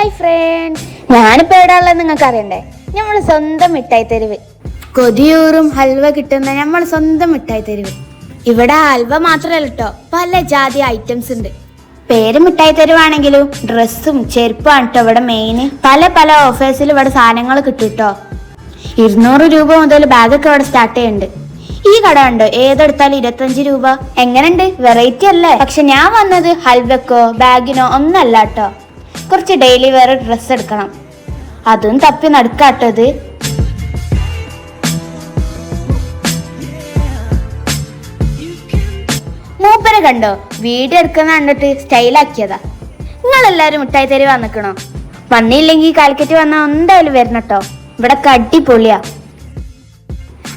Hi friends ഞാനിപ്പോ എവിടെ ഉള്ളത് നിങ്ങൾക്ക് അറിയണ്ടേ നമ്മൾ സ്വന്തം മിഠായി തെരുവ്. കൊതിയൂറും ഹൽവ കിട്ടുന്ന നമ്മൾ സ്വന്തം മിഠായി തെരുവ്. ഇവിടെ ഹൽവ മാത്രമല്ല കേട്ടോ പല ജാതി ഐറ്റംസ് ഉണ്ട്. പേര് മിഠായി തെരുവാണെങ്കിലും ഡ്രസ്സും ചെരുപ്പാണ് കേട്ടോ ഇവിടെ മെയിൻ പല പല ഓഫേഴ്സിൽ ഇവിടെ സാധനങ്ങൾ കിട്ടും കേട്ടോ ഇരുന്നൂറ് രൂപ മുതൽ ബാഗൊക്കെ ഇവിടെ സ്റ്റാർട്ട് ചെയ്യുന്നുണ്ട്. ഈ കട ഉണ്ട് ഏതെടുത്താലും ഇരുപത്തഞ്ച് രൂപ. എങ്ങനെയുണ്ട്? വെറൈറ്റി അല്ലേ? പക്ഷെ ഞാൻ വന്നത് ഹൽവക്കോ ബാഗിനോ ഒന്നല്ല കേട്ടോ കുറച്ച് ഡെയിലി വെയർ ഡ്രസ്സ് എടുക്കണം. അതും തപ്പി നടക്കാട്ടത് മൂപ്പരെ കണ്ടോ? വീട് എടുക്കുന്ന കണ്ടിട്ട് സ്റ്റൈലാക്കിയതാ നിങ്ങളെല്ലാരും മിഠായി തരി വന്നിക്കണോ? വന്നില്ലെങ്കിൽ കാലിക്കറ്റ് വന്നാൽ എന്തായാലും വരണം കേട്ടോ ഇവിടെ അടിപൊളിയാ.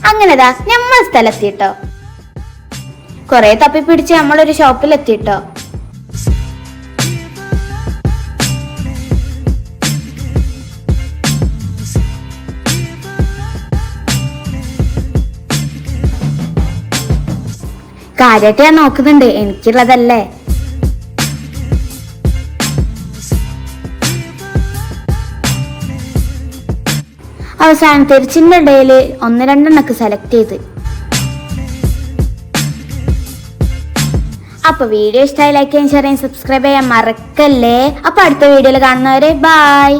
അങ്ങനെതാ നമ്മൾ സ്ഥലത്തിട്ടോ കൊറേ തപ്പി പിടിച്ച് നമ്മളൊരു ഷോപ്പിലെത്തിട്ടോ കാര്യമായിട്ട് ഞാൻ നോക്കുന്നുണ്ട്. എനിക്കുള്ളതല്ലേ? അവസാനം തിരിച്ചിന്റെ ഇടയിൽ ഒന്ന് രണ്ടെണ്ണൊക്കെ സെലക്ട് ചെയ്ത്. അപ്പൊ വീഡിയോ ഇഷ്ടമായി ലൈക്ക് ചെയ്യാൻ ഷെയർ ചെയ്യാൻ സബ്സ്ക്രൈബ് ചെയ്യാൻ മറക്കല്ലേ? അപ്പൊ അടുത്ത വീഡിയോയിൽ കാണുന്നവരെ ബൈ